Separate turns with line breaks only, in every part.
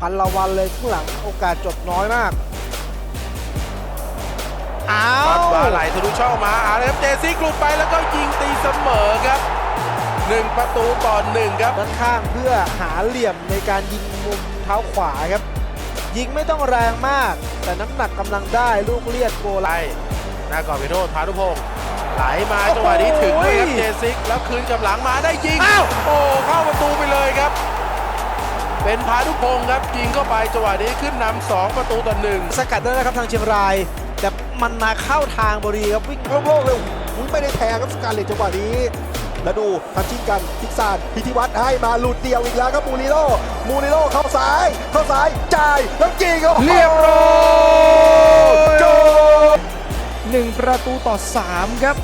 พันละวันเลยข้างหลังโอกาสจบน้อยมาก อ้า
วัด
ว
วาไหลทะลุช่องมาอาเลยครับเจซี่กลุไปแล้วก็ยิงตีเสมอครับหนึ่งประตูต่อหนึ่งครับ
ด้านข้างเพื่อหาเหลี่ยมในการยิงมุมเท้าขวาครับ ยิงไม่ต้องแรงมาก แต่น้ำหนักกำลังได้ลูกเลียดโกล
ไล่หน้ากรอบพิโรธพานุพงศ์ไหลมาจังหวะนี้ถึงเลยครับเจซิก แล้วคืนกับหลังมาได้ยิง
อ้าว
โอ้เข้าประตูไปเลยครับ เป็นพานุพงศ์ครับยิงเข้าไปจังหวะนี้ขึ้นนำสองประตูต่อหนึ่ง
สกัดได้นะครับทางเชียงราย แต่มันมาเข้าทางบรีครับวิ่งโล่งๆเลยหูไม่ได้แทงครับสกัดเลยจังหวะนี้แล้วดูทำชิงกันพิกซานพิธีวัตรให้มาหลุดเดียวอีกแล้วครับมูริโลมูริโลเข้าซ้าย เข้าซ้ายจ่ายแล้วยิงโอ้โห
เรียบร้อย
โจ
หนึ่งประตูต่อ 3 ครับ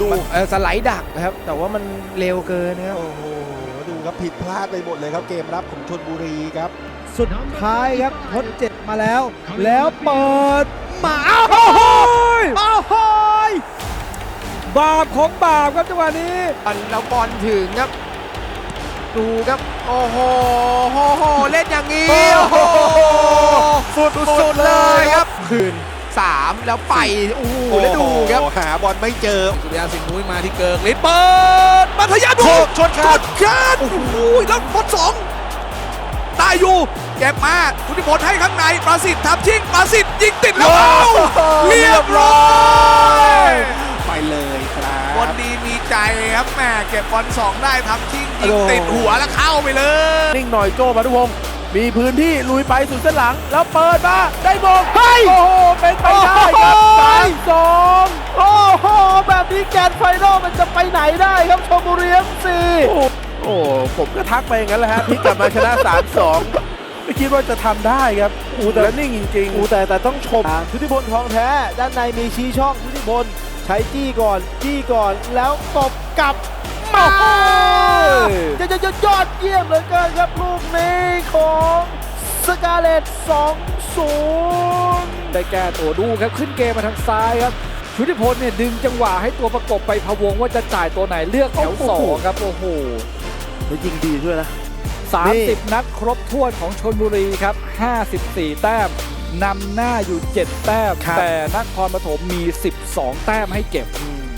ดู
มันเอ่อสไลด์ดักนะครับ แต่ว่ามันเร็วเกินนะครับ
โอ้โหดู ครับผิดพลาดไปหมดเลยครับเกมรับของชนบุรีครับ
สุดท้ายครับทดเจ็บมาแล้ว แล้วเปิดมาอ้าวโอ้โหยอ้าวโหยบาปของบาปครับจังหวะนี้แล้วบอลถึงครับ ดูครับ โอ้โหโอ้โหเล่นอย่างนี้ โอ้โห
สุด
สุดๆเลยครับคืน 3 แล้วไปโอ้โหแล้วดูครับ
โอ้โหหาบอลไม่เจอ
สุริยาสิงห์นุ้ยมาที่เกิกฤทธิ์เปิดมัธยา
โช
ดู
คชนขาด
ชนโอ้โหแล้วบอลสองตายอยู่เก็บมาพุทธิพลให้ข้างในประสิทธิ์ทำชิงประสิทธิ์ยิงติดแล้วเอาเรียบร้อย
ไปเลยครับ
คนดีมีใจครับแม่เก็บบอลสองได้ทำชิงยิง
โอ้โห
ติดหัวแล้วเข้าไปเลย
นิ่งหน่อยโจพานุพงศ์ มีพื้นที่ลุยไปสุดเส้นหลัง แล้วเปิดมาได้มงโอ้โห เป็นไปได้ครับสามสอง
โอ้โห แบบนี้แกนไฟนอลมันจะไปไหนได้ครับชมบุรีเอฟซี
โอ้โอ้ผมก็ทักไปอย่างนั้นแหละฮะพลิกกลับมาชนะสามสองไม่คิดว่าจะทำได้ครับอูแต่ละนิ่งจริง
อูแต่แต่ต้องชมชุติพลทองแท้ ด้านในมีชี้ช่องชุติพลใช้จี้ก่อนจี้ก่อนแล้วตบกลับ มาจะจะจะยอดเยี่ยมเหลือเกินครับลูกนี้ของสกาเลต2-0
ได้แก้ตัวดูครับขึ้นเกมมาทางซ้ายครับชุติพลเนี่ยดึงจังหวะให้ตัวประกบไปพะวงว่าจะจ่ายตัวไหนเลือกแถวสองครับโอ้โห
แล้วยิงดีด้วยนะ
30 นัดครบถ้วนของชนบุรีครับ 54 แต้มนำหน้าอยู่ 7 แต้ม
ครับ
แต่นครปฐมมี 12 แต้มให้เก็บ
อืม